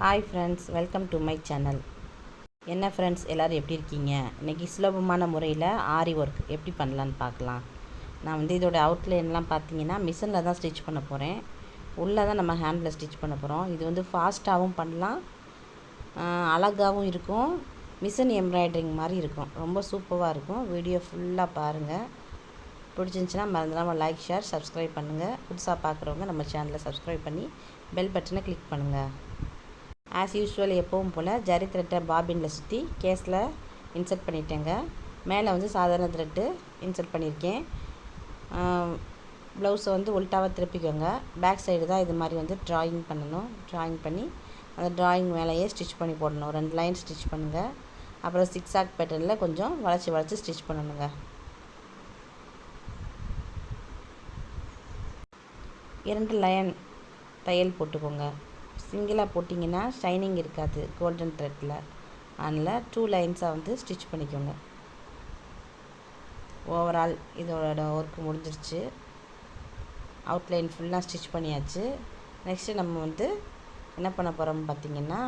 Hi friends welcome to my channel என்ன friends எல்லோரும் எப்படி இருக்கீங்க? இன்றைக்கி சுலபமான முறையில் ஆரி ஒர்க் எப்படி பண்ணலான்னு பார்க்கலாம். நான் வந்து இதோடய அவுட்லைன்லாம் பார்த்தீங்கன்னா மிஷினில் தான் ஸ்டிச் பண்ண போகிறேன் உள்ளே தான் நம்ம ஹேண்டில் ஸ்டிச் பண்ண போகிறோம் இது வந்து ஃபாஸ்ட்டாகவும் பண்ணலாம். அழகாகவும் இருக்கும். மிஷின் எம்ப்ராய்டரிங் மாதிரி இருக்கும். ரொம்ப சூப்பராக இருக்கும். வீடியோ ஃபுல்லாக பாருங்கள் பிடிச்சிருந்துச்சின்னா மறந்துடாமல் லைக் ஷேர் சப்ஸ்கிரைப் பண்ணுங்கள் புதுசாக பார்க்குறவங்க நம்ம சேனலை சப்ஸ்கிரைப் பண்ணி பெல் பட்டனை கிளிக் பண்ணுங்கள் ஆஸ் யூஸ்வல் எப்பவும் போல் ஜரி த்ரெட்டை பாபினில் சுற்றி கேஸில் இன்சர்ட் பண்ணிட்டேங்க. மேலே வந்து சாதாரண த்ரெட்டு இன்சர்ட் பண்ணியிருக்கேன் ப்ளவுஸை வந்து உல்ட்டாவாக திருப்பிக்கோங்க. பேக் சைடு தான் இது மாதிரி வந்து ட்ராயிங் பண்ணணும். ட்ராயிங் பண்ணி அந்த ட்ராயிங் மேலேயே ஸ்டிச் பண்ணி போடணும். ரெண்டு லைன் ஸ்டிச் பண்ணுங்கள் அப்புறம் சிக்ஸ் ஆக் பேட்டர்னில் கொஞ்சம் வளைச்சி வளைச்சி ஸ்டிச் பண்ணணுங்க. இரண்டு லைன் தையல் போட்டுக்கோங்க. சிங்கிளாக போட்டிங்கன்னா ஷைனிங் இருக்காது கோல்டன் த்ரெட்டில் அதனால் டூ லைன்ஸாக வந்து ஸ்டிச் பண்ணிக்கோங்க. ஓவரால் இதோட ஒர்க் முடிஞ்சிருச்சு. அவுட்லைன் ஃபுல்லாக ஸ்டிச் பண்ணியாச்சு. நெக்ஸ்ட்டு நம்ம வந்து என்ன பண்ண போகிறோம் பார்த்திங்கன்னா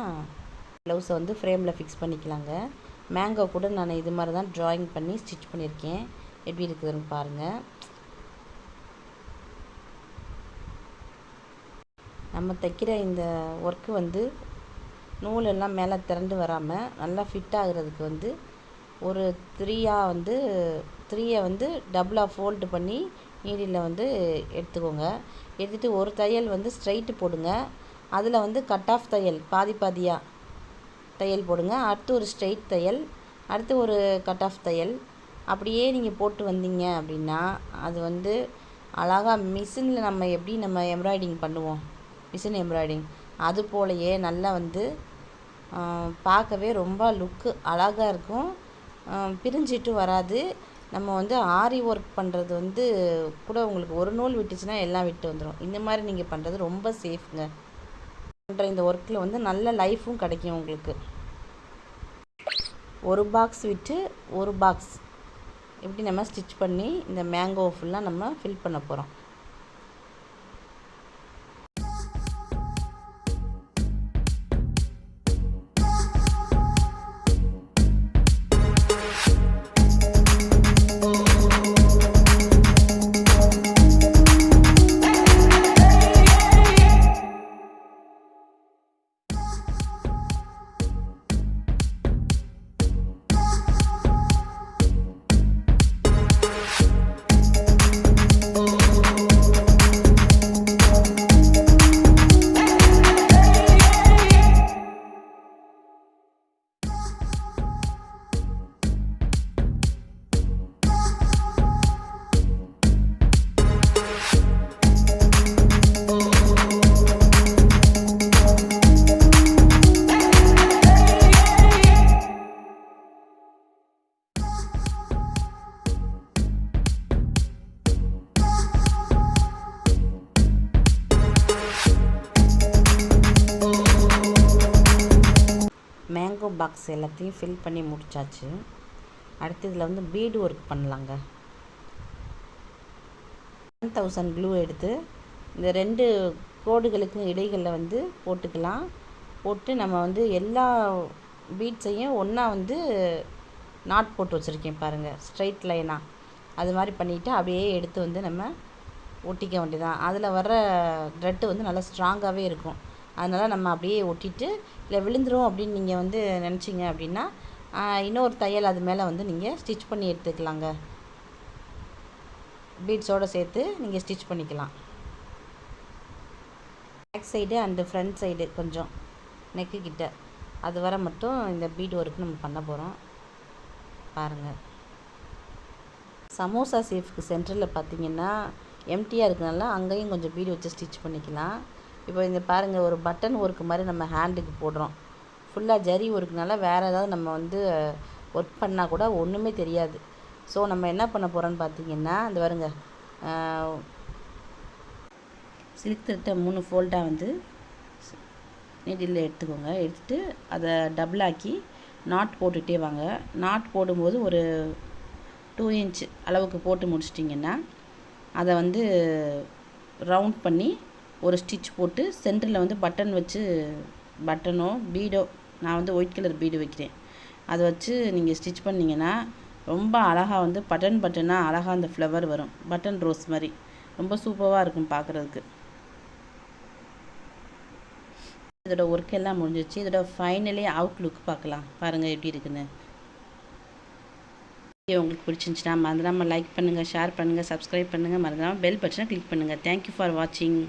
ப்ளவுஸை வந்து ஃப்ரேமில் ஃபிக்ஸ் பண்ணிக்கலாங்க. மேங்கோ கூட நான் இது மாதிரி தான் ட்ராயிங் பண்ணி ஸ்டிச் பண்ணியிருக்கேன். எப்படி இருக்குதுன்னு பாருங்கள் நம்ம தைக்கிற இந்த ஒர்க்கு வந்து நூலெல்லாம் மேலே திரண்டு வராமல் நல்லா ஃபிட் ஆகிறதுக்கு வந்து ஒரு த்ரீயாக வந்து த்ரீயை வந்து டபுளாக ஃபோல்டு பண்ணி நீடியில் வந்து எடுத்துக்கோங்க. எடுத்துகிட்டு ஒரு தையல் வந்து ஸ்ட்ரைட்டு போடுங்க. அதில் வந்து கட் ஆஃப் தையல் பாதி பாதியாக தையல் போடுங்க. அடுத்து ஒரு ஸ்ட்ரைட் தையல் அடுத்து ஒரு கட் ஆஃப் தையல். அப்படியே நீங்கள் போட்டு வந்தீங்க அப்படின்னா அது வந்து அழகாக மிஷினில் நம்ம எப்படி நம்ம எம்ப்ராய்டிங் பண்ணுவோம்? மிஷின் எம்ப்ராய்டிங் அது போலயே நல்லா வந்து பார்க்கவே ரொம்ப லுக்கு அழகாக இருக்கும். பிரிஞ்சிட்டு வராது. நம்ம வந்து ஆரி ஒர்க் பண்ணுறது வந்து கூட உங்களுக்கு ஒரு நூல் விட்டுச்சுன்னா எல்லாம் விட்டு வந்துடும் இந்த மாதிரி நீங்கள் பண்ணுறது ரொம்ப சேஃப்ங்க பண்ணுற இந்த ஒர்க்கில் வந்து நல்ல லைஃப்பும் கிடைக்கும் உங்களுக்கு. ஒரு பாக்ஸ் விட்டு ஒரு பாக்ஸ் எப்படி நம்ம ஸ்டிச் பண்ணி இந்த மேங்கோ ஃபுல்லாக நம்ம ஃபில் பண்ண போகிறோம் பாக்ஸ் எல்லாத்தையும் ஃபில் பண்ணி முடிச்சாச்சு. அடுத்து இதில் வந்து பீடு ஒர்க் பண்ணலாங்க. ஒன் தௌசண்ட் க்ளூ எடுத்து இந்த ரெண்டு கோடுகளுக்கு இடைகளில் வந்து போட்டுக்கலாம். போட்டு நம்ம வந்து எல்லா பீட்ஸையும் ஒன்றா வந்து நாட் போட்டு வச்சுருக்கேன் பாருங்கள் ஸ்ட்ரைட் லைனாக அது மாதிரி பண்ணிவிட்டு அப்படியே எடுத்து வந்து நம்ம ஒட்டிக்க வேண்டியதான் அதில் வர்ற த்ரெட்டு வந்து நல்லா ஸ்ட்ராங்காகவே இருக்கும். அதனால் நம்ம அப்படியே ஒட்டிட்டு இல்லை விழுந்துடும் அப்படின்னு நீங்கள் வந்து நினச்சிங்க அப்படின்னா இன்னொரு தையல் அது மேலே வந்து நீங்கள் ஸ்டிச் பண்ணி எடுத்துக்கலாங்க. பீட்ஸோடு சேர்த்து நீங்கள் ஸ்டிச் பண்ணிக்கலாம். Back side and front side கொஞ்சம் நெக்கு கிட்ட. அது வர மட்டும் இந்த பீட் ஒர்க் நம்ம பண்ண போகிறோம் பாருங்கள் சமோசா சேஃப்க்கு சென்டரில் பார்த்தீங்கன்னா எம்டியாக இருக்கனால அங்கேயும் கொஞ்சம் பீடு வச்சு ஸ்டிச் பண்ணிக்கலாம். இப்போ இந்த பாருங்கள் ஒரு பட்டன் ஒர்க் மாதிரி நம்ம ஹேண்டுக்கு போடுறோம். ஃபுல்லாக ஜரி ஒர்க்குனால வேறு ஏதாவது நம்ம வந்து ஒர்க் பண்ணால் கூட ஒன்றுமே தெரியாது. ஸோ நம்ம என்ன பண்ண போகிறோன்னு பார்த்தீங்கன்னா இந்த வருங்க சில்க் மூணு ஃபோல்டாக வந்து நீடில் எடுத்துக்கோங்க. எடுத்துகிட்டு அதை டபுளாக்கி நாட் போட்டுகிட்டே வாங்க. நாட் போடும்போது ஒரு டூ இன்ச் அளவுக்கு போட்டு முடிச்சிட்டிங்கன்னா அதை வந்து ரவுண்ட் பண்ணி ஒரு ஸ்டிச் போட்டு சென்டரில் வந்து பட்டன் வச்சு பட்டனோ பீடோ நான் வந்து ஒயிட் கலர் பீடு வைக்கிறேன். அதை வச்சு நீங்கள் ஸ்டிச் பண்ணிங்கன்னா ரொம்ப அழகாக வந்து பட்டன் பட்டனாக அழகாக அந்த ஃப்ளவர் வரும். பட்டன் ரோஸ் மாதிரி. ரொம்ப சூப்பராக இருக்கும் பார்க்குறதுக்கு. இதோட ஒர்க் எல்லாம் முடிஞ்சிச்சு இதோட ஃபைனலே அவுட்லுக் பார்க்கலாம். பாருங்கள் எப்படி இருக்குன்னு. உங்களுக்கு பிடிச்சிருந்துச்சுன்னா மறந்துடாமல் லைக் பண்ணுங்கள் ஷேர் பண்ணுங்கள் சப்ஸ்கிரைப் பண்ணுங்கள் மறந்துடாமல் பெல் பட்டனை கிளிக் பண்ணுங்கள் தேங்க்யூ ஃபார் வாட்சிங்